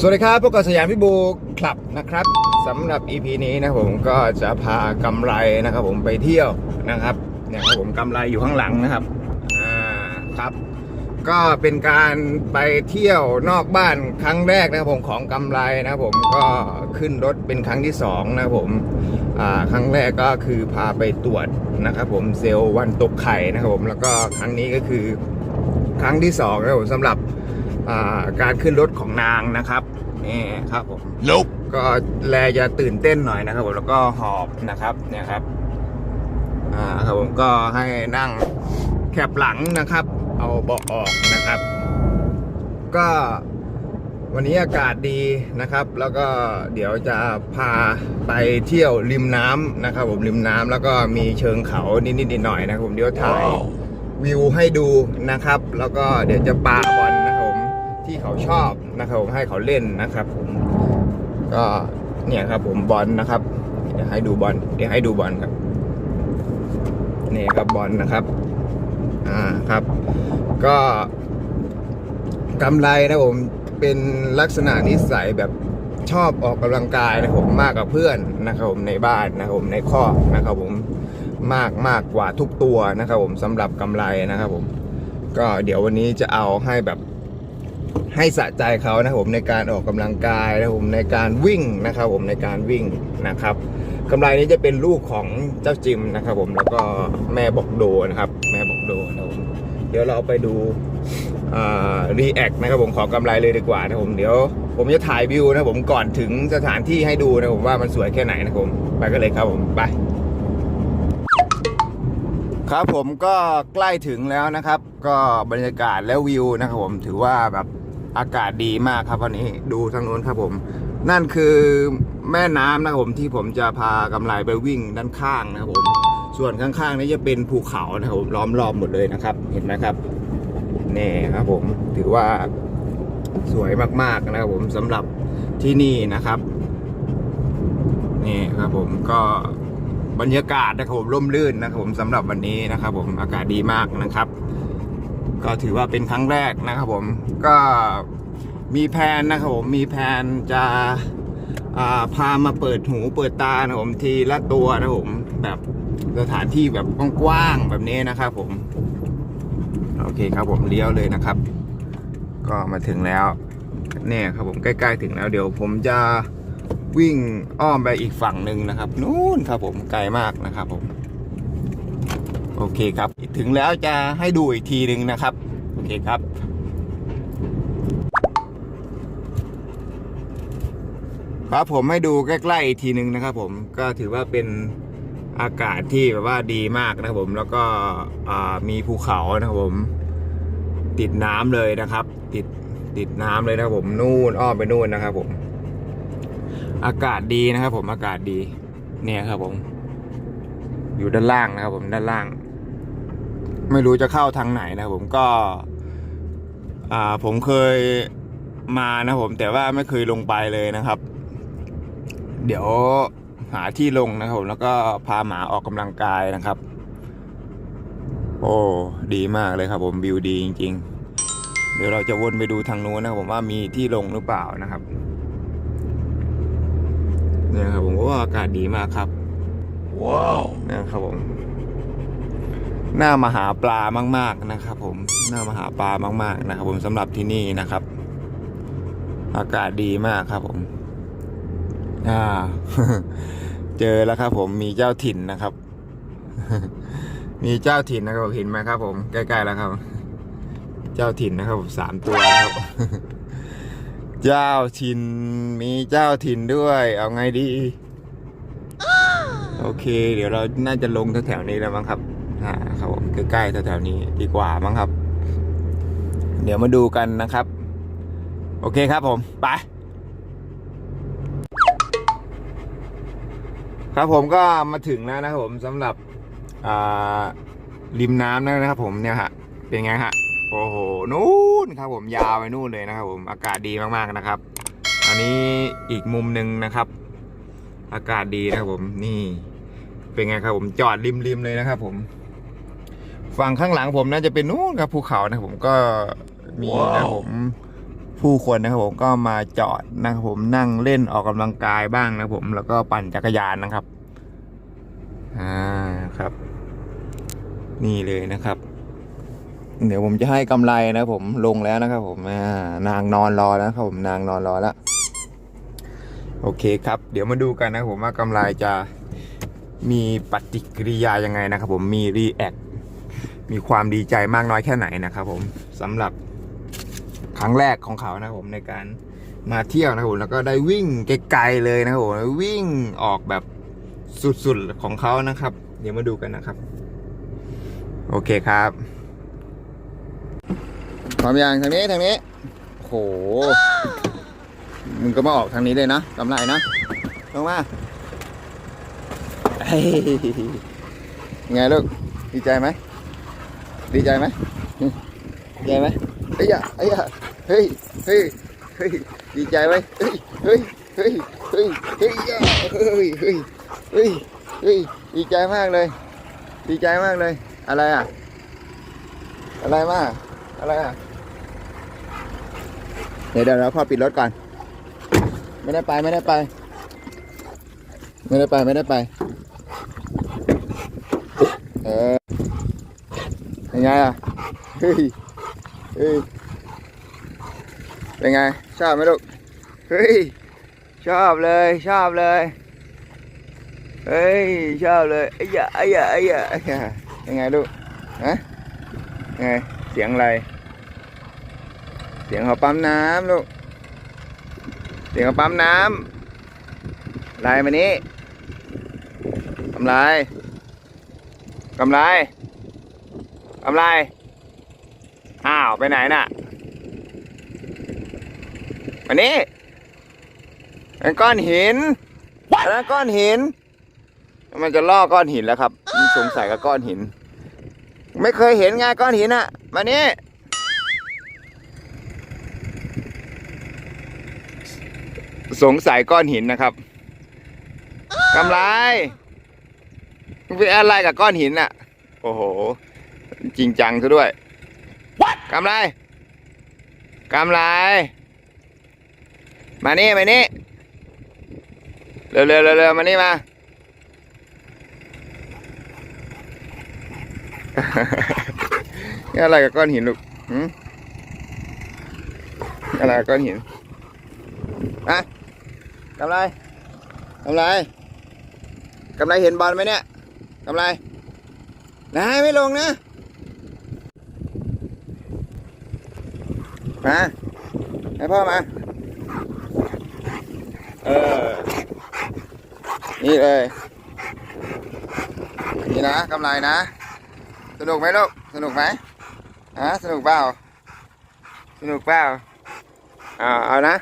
สวัสดีครับพวกกับสยามพิบูคลับนะครับสำหรับ EP นี้นะผมก็จะพากำไรนะครับ ผมไปเที่ยวนะครับเนี่ยครับผมกำไรอยู่ข้างหลังนะครับอ่าครับ ก็เป็นการไปเที่ยวนอกบ้านครั้งแรกนะครับผมของกำไรนะครับผมก็ขึ้นรถเป็นครั้งที่สองนะครับผมอ่าครั้งแรกก็คือพาไปตรวจนะครับ ผมเซลล์วันตกไข่นะครับผมแล้วก็ครั้งนี้ก็คือครั้งที่สองนะครับผมสำหรับอ่าการขึ้นรถของนางนะครับ นี่ครับผม Nope. ก็แลจะตื่นเต้นหน่อยนะครับผมแล้วก็หอบนะครับเนี่ยครับอ่าครับผมก็ให้นั่งแคบหลังนะครับ เอาเบาะออกนะครับ ก็วันนี้อากาศดีนะครับ แล้วก็เดี๋ยวจะพาไปเที่ยวริมน้ำนะครับ ผมริมน้ำแล้วก็มีเชิงเขานิดๆหน่อยๆนะครับผมเดี๋ยวถ่าย Wow. วิวให้ดูนะครับ แล้วก็เดี๋ยวจะปาบอลนะครับผม ที่เขาชอบนะครับผมให้เขาเล่นนะครับ ผมก็เนี่ยครับ ผมบอลนะครับ เดี๋ยวให้ดูบอลเดี๋ยวให้ดูบอลครับนี่ครับบอลนะครับ อ่าครับ ก็กำไรนะผมเป็นลักษณะนิสัยแบบชอบออกกำลังกายนะผมมากกว่าเพื่อนนะครับผมในบ้านนะครับผมในครอบนะครับผมมากมากกว่าทุกตัวนะครับผมสำหรับกำไรนะครับผม ก็เดี๋ยววันนี้จะเอาให้แบบ ให้สะใจเขานะผมในการออกกำลังกายนะผมในการวิ่งนะครับ ผมในการวิ่งนะครับกำไรนี้จะเป็นลูกของเจ้าจิมนะครับ ผมแล้วก็แม่บอกโดนะครับ แม่บอกโดนะผมเดี๋ยวเราไปดูรีแอคนะครับผมขอกำไรเลยดีกว่านะผมเดี๋ยว ผมจะถ่ายวิวนะผมก่อนถึงสถานที่ให้ดูนะผมว่ามันสวยแค่ไหนนะครับผมไปกันเลยครับผมไป ครับผมก็ใกล้ถึงแล้วนะครับ ก็บรรยากาศและวิวนะครับผมถือว่าแบบอากาศดีมากครับวันนี้ดูทางโน้นครับผม นั่นคือแม่น้ำนะครับผมที่ผมจะพากำไรไปวิ่งด้านข้างนะครับผม ส่วนข้างๆนี้จะเป็นภูเขานะครับผมล้อมรอบหมดเลยนะครับ เห็นไหมครับนี่ครับผมถือว่าสวยมากๆนะครับผมสำหรับที่นี่นะครับนี่ครับผมก็ บรรยากาศนะครับผมร่มรื่นนะครับผมสำหรับวันนี้นะครับ ผมอากาศดีมากนะครับ ก็ถือว่าเป็นครั้งแรกนะครับผมก็มีแผนนะครับผมมีแผนจะอ่าพามาเปิดหูเปิดตานะครับผมทีละตัวนะครับผมแบบสถานที่แบบกว้างๆแบบนี้นะครับผม โอเคครับผมเลี้ยวเลยนะครับ ก็มาถึงแล้วเนี่ยครับผมใกล้ ๆ ถึงแล้วเดี๋ยวผมจะ วิ่งอ้อมไปอีกฝั่งหนึ่งนะครับ นู่นครับผมไกลมากนะครับผม โอเคครับ ถึงแล้วจะให้ดูอีกทีหนึ่งนะครับ โอเคครับครับผมให้ดูใกล้ๆอีกทีหนึ่งนะครับ ผมก็ถือว่าเป็นอากาศที่แบบว่าดีมากนะครับผมแล้วก็มีภูเขานะครับผม ติดน้ำเลยนะครับ ติดติดน้ำเลยนะครับผมนู่นอ้อมไปนู่นนะครับผม อากาศดีนะครับ ผมอากาศดี เนี่ยครับ ผม อยู่ด้านล่างนะครับ ผมด้านล่าง ไม่รู้จะเข้าทางไหนนะครับผมก็ อ่า ผมเคยมานะผม แต่ว่าไม่เคยลงไปเลยนะครับ เดี๋ยวหาที่ลงนะครับผมแล้วก็พาหมาออกกำลังกายนะครับ โอ้ดีมากเลยครับ ผมวิวดีจริง ๆ เดี๋ยวเราจะวนไปดูทางนู้นนะครับผมว่ามีที่ลงหรือเปล่านะครับ เนี่ยครับผมว่าอากาศดีมากครับ Wow. นะครับผมน่ามาหาปลามาก ๆนะครับ ผมน่ามาหาปลามาก ๆ นะครับ ผมสำหรับที่นี่นะครับ อากาศดีมากครับ ผม อ่า เจอแล้วครับ ผมมีเจ้าถิ่นนะครับ มีเจ้าถิ่นนะครับเห็นไหมครับ ผมใกล้ๆแล้วครับ เจ้าถิ่นนะครับผมสามตัวนะครับ เจ้าถิ่นมีเจ้าถิ่นด้วย เอาไงดี โอเค เดี๋ยวเราน่าจะลงแถวๆนี้แล้วมั้งครับอ่าครับผมใกล้ๆแถวๆนี้ดีกว่ามั้งครับ เดี๋ยวมาดูกันนะครับ โอเคครับผมไปครับผมก็มาถึงแล้วนะครับผมสำหรับอ่าริมน้ำนะครับผมเนี่ยฮะเป็นไงฮะ โอ้โหนู่นครับผมยาวไปนู่นเลยนะครับ ผมอากาศดีมากๆนะครับ อันนี้อีกมุมหนึ่งนะครับ อากาศดีนะครับผมนี่เป็นไงครับผมจอดริมริมๆเลยนะครับ ผม ฝั่งข้างหลังผมน่าจะเป็นนู่นครับภูเขานะครับผมก็มีนะครับผมผู้คนนะครับผมก็มาจอดนะครับผมนั่งเล่นออกกำลังกายบ้างนะครับผมแล้วก็ปั่นจักรยานนะครับอ่าครับ นี่เลยนะครับ เดี๋ยวผมจะให้กำไรนะผมลงแล้วนะครับผมนางนอนรอแล้วครับผมนางนอนรอแล้ว โอเคครับ เดี๋ยวมาดูกันนะผมว่ากำไรจะมีปฏิกิริยายังไงนะครับผมมีรีแอคมีความดีใจมากน้อยแค่ไหนนะครับผมสำหรับครั้งแรกของเขานะผมในการมาเที่ยวนะครับผมแล้วก็ได้วิ่งไกลๆเลยนะครับผมวิ่งออกแบบสุดๆของเขานะครับ เดี๋ยวมาดูกันนะครับ โอเคครับ พร้อมยังทางนี้ทางนี้โห มึงก็มาออกทางนี้เลยนะกำไรนะลงมาเฮ้ยไงลูก ดีใจไหม ดีใจไหมดีใจไหมเฮ้ยอะเฮ้ยอะเฮ้ย เฮ้ย เฮ้ย ดีใจไหมเฮ้ย เฮ้ย เฮ้ย เฮ้ย เฮ้ย เฮ้ย เฮ้ย เฮ้ย เฮ้ย ดีใจมากเลย ดีใจมากเลย อะไรอะ อะไรมากอะไรอะ เดี๋ยวเดี๋ยวเราพ่อปิดรถก่อน ไม่ได้ไปไม่ได้ไป ไม่ได้ไปไม่ได้ไป เออเป็นไงอะเฮ้ยเฮ้ยเป็นไง ชอบไหมลูก เฮ้ย ชอบเลย ชอบเลย เฮ้ย ชอบเลยไอ้ยะไอ้ยะไอ้ยะไอ้ยะเป็นไงลูก ฮะ ไง เสียงอะไร เสียงเขาปั๊มน้ำลูก เสียงเขาปั๊มน้ำลายมานี้กำไรกำไรกำไร อ้าว ไปไหนน่ะมานี้เป็นก้อนหินอันนั้นก้อนหิน มันจะล่อก้อนหินแล้วครับมันสงสัยกับก้อนหิน ไม่เคยเห็นไงก้อนหินอะมานี้ สงสัยก้อนหินนะครับกำไรมึงเป็นอะไรกับก้อนหินอะ โอ้โห จริงจังซะด้วยกำไรกำไรมานี่มานี่เร็วเร็วเร็วเร็วมานี่มานี่อะไรกับก้อนหินลูกหืมนี่อะไรกับก้อนหินอะ กำไรกำไรกำไรเห็นบอลไหมเนี่ยกำไรนายไม่ลงนะมาให้พ่อมา เออ นี่เลย นี่นะกำไรนะ สนุกไหมลูก สนุกไหมฮะสนุกเปล่า สนุกเปล่าอ่าเอานะ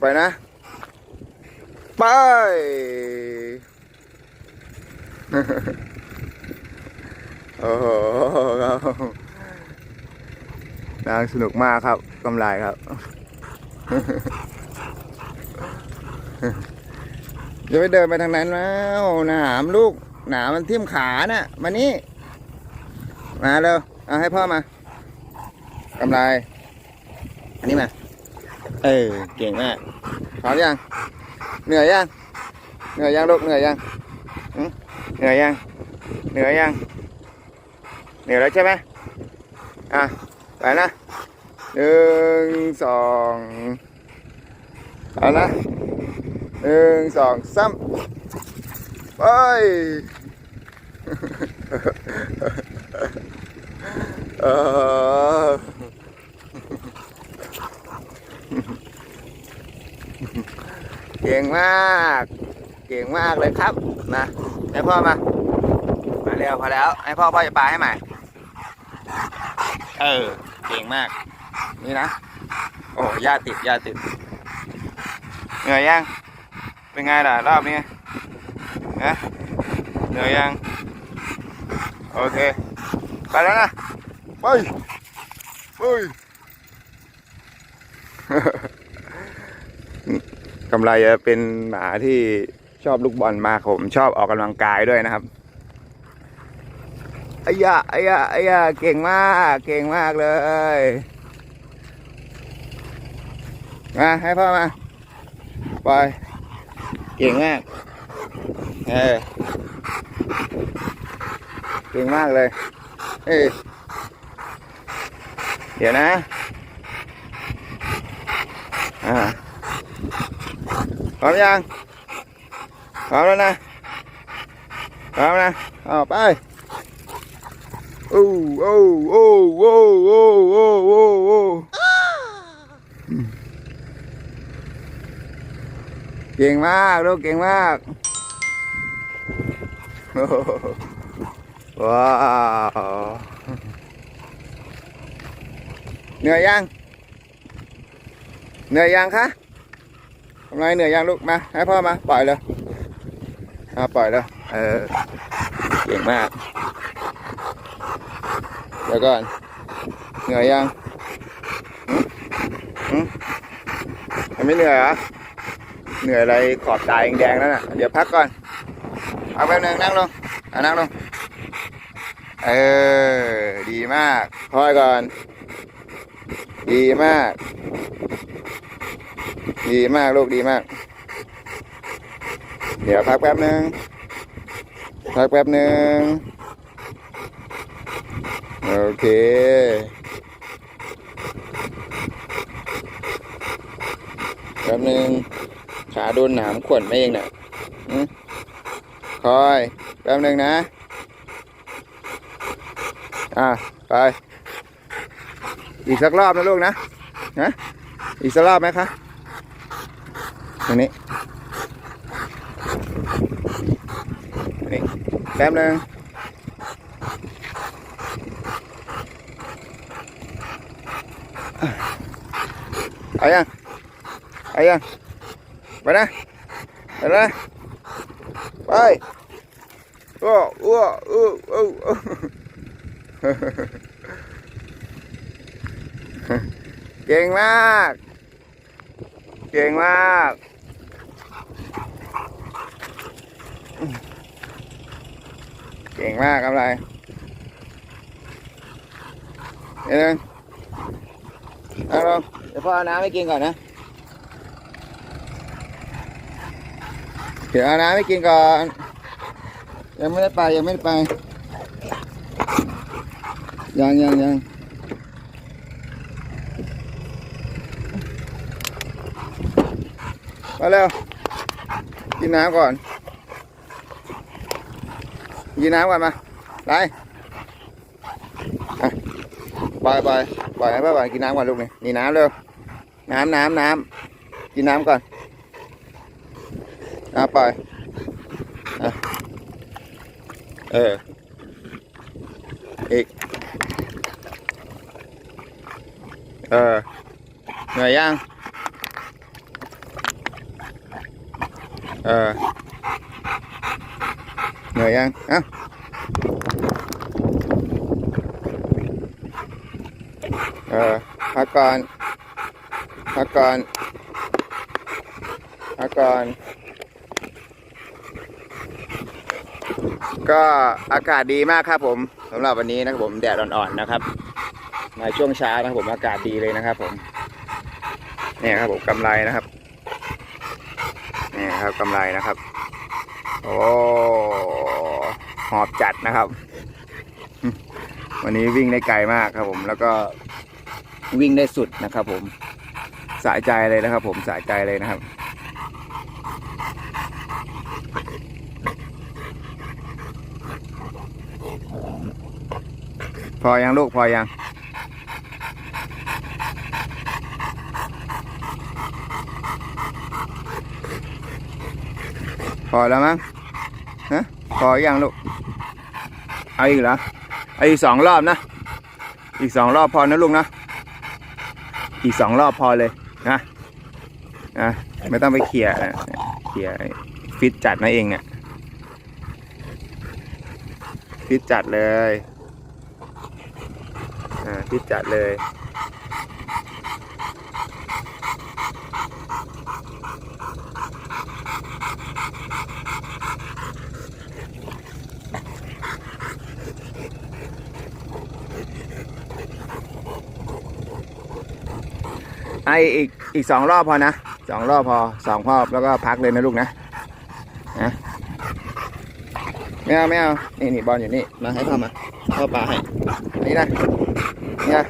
ไปนะ ไป โอ้โหครับนางสนุกมากครับกำไรครับ จะไปเดินไปทางนั้นแล้วหนามลูกหนามมันทิ่มขาน่ะ มานี่ มาเร็ว เอาให้พ่อมากำไร อันนี้มา เออ เก่งมากพร้อมยัง เหนื่อยยัง เหนื่อยยังลูกเหนื่อยยังหึเหนื่อยยัง เหนื่อยยัง เหนื่อยแล้วใช่ไหมอะ ไปนะหนึ่งสองเอานะหนึ่งสองสามไป เออ เก่งมาก เก่งมากเลยครับมาให้พ่อมา มาเร็วพอแล้ว ให้พ่อพ่อจะปาให้ใหม่ เออ เก่งมาก นี่นะ โอ้ยาติดยาติด เหนื่อยยัง เป็นไงล่ะรอบนี้นะเหนื่อยยัง โอเค ไปแล้วนะ ไป ไปำไรจะเป็นหมาที่ชอบลูกบอลมากผมชอบออกกำลังกายด้วยนะครับไอ้ยะไอ้ยะไอ้ยะเก่งมาก เก่งมากเลยมาให้พ่อมาปล่อยเก่งมากเออเก่งมากเลยเอ้ยเดี๋ยวนะอ่า พร้อมยังพร้อมแล้วนะพร้อมนะเอาไปโอ้โอ้โอ้โอ้โอ้โอ้โอ้โอ้เก่งมากลูกเก่งมากว้าวเหนื่อยยังเหนื่อยยังคะ ทำไรเหนื่อยยังลูกมาให้พ่อมาปล่อยเลยอ่าปล่อยเลยเออเก่งมากเดี๋ยวก่อนเหนื่อยยังยังไม่เหนื่อยเหรอเหนื่อยอะไรขอบตาแดงๆแล้วน่ะเดี๋ยวพักก่อนพักแป๊บนึงนั่งลงอะนั่งลงเออดีมากพอยก่อน ดีมาก ดีมากลูกดีมาก เดี๋ยวพักแป๊บนึงพักแป๊บนึงโอเคแป๊บนึงขาโดนหนามขวนมาเองเนี่ยคอยแป๊บนึงนะ อะไป อีกสักรอบนะลูกนะนะอีกสักรอบไหมคะ ตรงนี้นี่แป๊บนึงเอายังเอายังไปนะไปนะไปโอ้โอ้โอ้โอ้โอ้เก่งมาก เก่งมาก เก่งมากครับอะไรเดี๋ยวนึงเอาลงเดี๋ยวพ่อเอาน้ำให้กินก่อนนะ เดี๋ยวเอาน้ำให้กินก่อน ยังไม่ได้ไปยังไม่ได้ไป ยังยังยังมาเร็วกินน้ำก่อน gì nào các em ạ đây. Bời bời bời bời bời chị nam còn luôn này. Nhìn nam luôn nam nam nam chị nam coi nam bời à. ờ. Ịt ờ. Người ăn ờ. เหนื่อยยังเออเหนื่อยยังเอ้าเออพักก่อนพักก่อนพักก่อนก็อากาศดีมากครับผมสำหรับวันนี้นะครับผมแดดอ่อนๆนะครับในช่วงเช้านะครับผมอากาศดีเลยนะครับผมเนี่ยครับผมกำไรนะครับนี่ครับกำไรนะครับ โอ้หอบจัดนะครับ วันนี้วิ่งได้ไกลมากครับผมแล้วก็วิ่งได้สุดนะครับ ผมสะใจเลยนะครับ ผมสะใจเลยนะครับพอยังลูกพอยังพอแล้วมั้ง ฮะพอยังลูกเอาอีกเหรอเอาอีกสองรอบนะ อีกสองรอบพอนะลูกนะ อีกสองรอบพอเลยนะนะไม่ต้องไปเขี่ยเขี่ยฟิตจัดมาเองเนี่ยฟิตจัดเลย อ่าฟิตจัดเลย ไออีกอีกสองรอบพอนะสองรอบพอสองรอบแล้วก็พักเลยนะลูกนะนะไม่เอาไม่เอานี่นี่บอลอยู่นี่มาให้พ่อมาพ่อปาให้นี่นะนี่นะ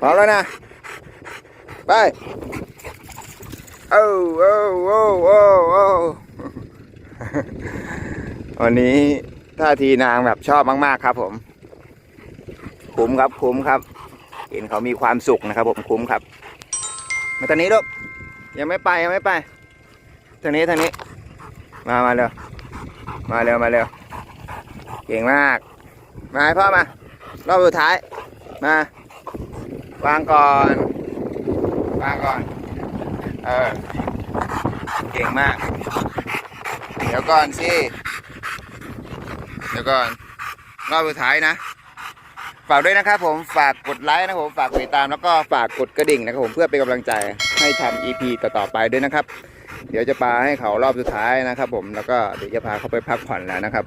พร้อมแล้วนะไปโอ้โอ้โอ้โอ้โอ้วันนี้ท่าทีนางแบบชอบมาก ๆ ครับผม คุ้มครับคุ้มครับ เห็นเขามีความสุขนะครับผมคุ้มครับ มาทางนี้ลูกยังไม่ไปยังไม่ไปทางนี้ทางนี้ มามาเร็วมาเร็วมาเร็วเก่งมาก มาให้พ่อมารอบสุดท้ายมาวางก่อนวางก่อนเออเก่งมาก เดี๋ยวก่อนสิเดี๋ยวก่อนรอบสุดท้ายนะ ฝากด้วยนะครับผมฝากกดไลค์นะครับผมฝากกดติดตามแล้วก็ฝากกดกระดิ่งนะครับผมเพื่อเป็นกำลังใจให้ทำ EP ต่อๆไปด้วยนะครับ เดี๋ยวจะพาให้เขารอบสุดท้ายนะครับผมแล้วก็เดี๋ยวจะพาเขาไปพักผ่อนแล้วนะครับ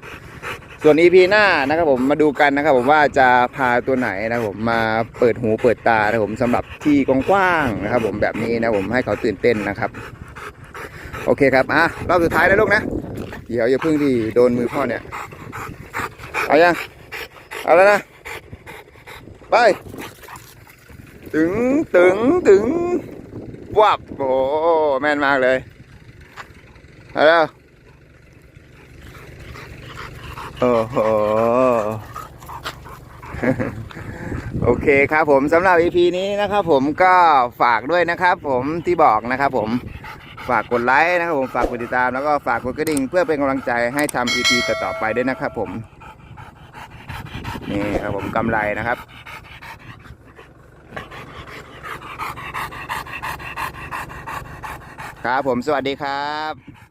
ส่วน EP หน้านะครับผมมาดูกันนะครับผมว่าจะพาตัวไหนนะครับผมมาเปิดหูเปิดตานะครับผมสำหรับที่กว้างๆนะครับผมแบบนี้นะผมให้เขาตื่นเต้นนะครับ โอเคครับอะรอบสุดท้ายนะลูกนะ เดี๋ยวอย่าเพิ่งที่โดนมือพ่อเนี่ยเอายังเอาแล้วนะ ไป ถึงถึงถึงวับโอ้แม่นมากเลยเอาแล้วโอ้โหโอเคครับผมสำหรับ EP นี้นะครับผมก็ฝากด้วยนะครับผมที่บอกนะครับผมฝากกดไลค์นะครับผมฝากกดติดตามแล้วก็ฝากกดกระดิ่งเพื่อเป็นกำลังใจให้ทำ EP ต่อๆไปด้วยนะครับผม นี่ครับผมกำไรนะครับ ครับผมสวัสดีครับ